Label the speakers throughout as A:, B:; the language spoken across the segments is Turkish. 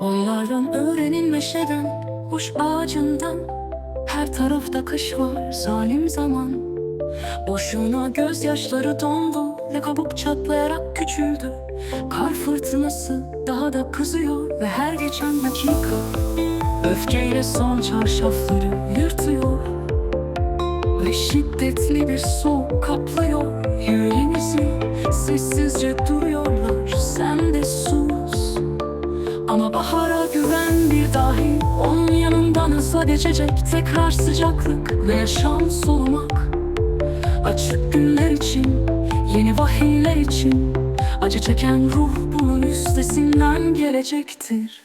A: Onlardan öğrenilmeşeden Kuş ağacından. Her tarafta kış var zalim zaman. Boşuna gözyaşları dondu Ve kabuk çatlayarak küçüldü. Kar fırtınası daha da kızıyor Ve her geçen dakika Öfkeyle son çarşafları yırtıyor. Ve şiddetli bir soğuk kaplıyor Yüreğimizi Sessizce duruyorlar hızla geçecek Tekrar sıcaklık ve yaşam solumak Açık günler için Yeni vahiyler için Acı çeken ruh bunun üstesinden gelecektir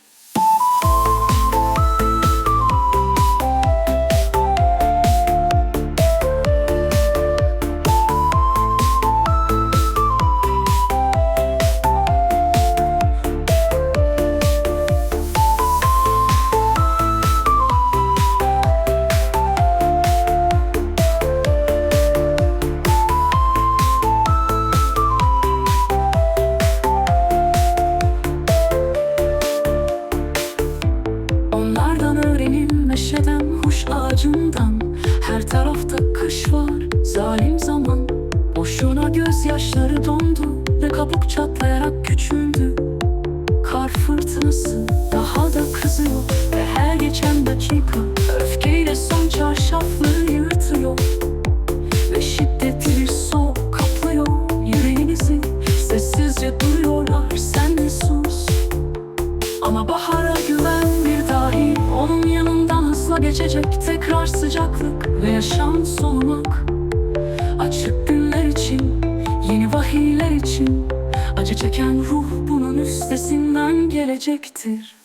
A: meşeden huş ağacından Her tarafta kış var. Zalim zaman Boşuna gözyaşları dondu ve kabuk çatlayarak küçüldü. Kar fırtınası daha da kızıyor Ve her geçen dakika geçecek Tekrar sıcaklık ve yaşam solumak Açık günler için Yeni vahiyler için Acı çeken ruh bunun üstesinden gelecektir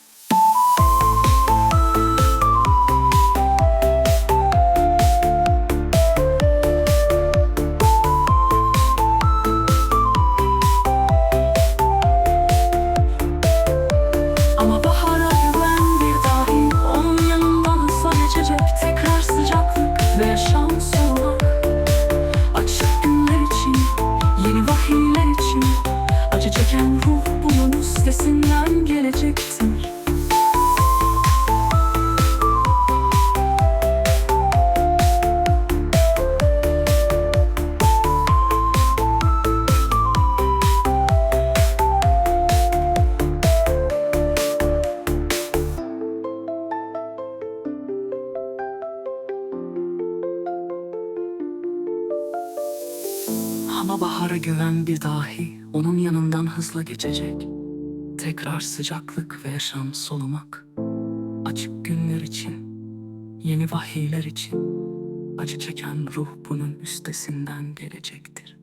A: Ama bahara güven bir dahi onun yanından hızla geçecek. Tekrar sıcaklık ve yaşam solumak. Açık günler için, yeni vahiyler için acı çeken ruh bunun üstesinden gelecektir.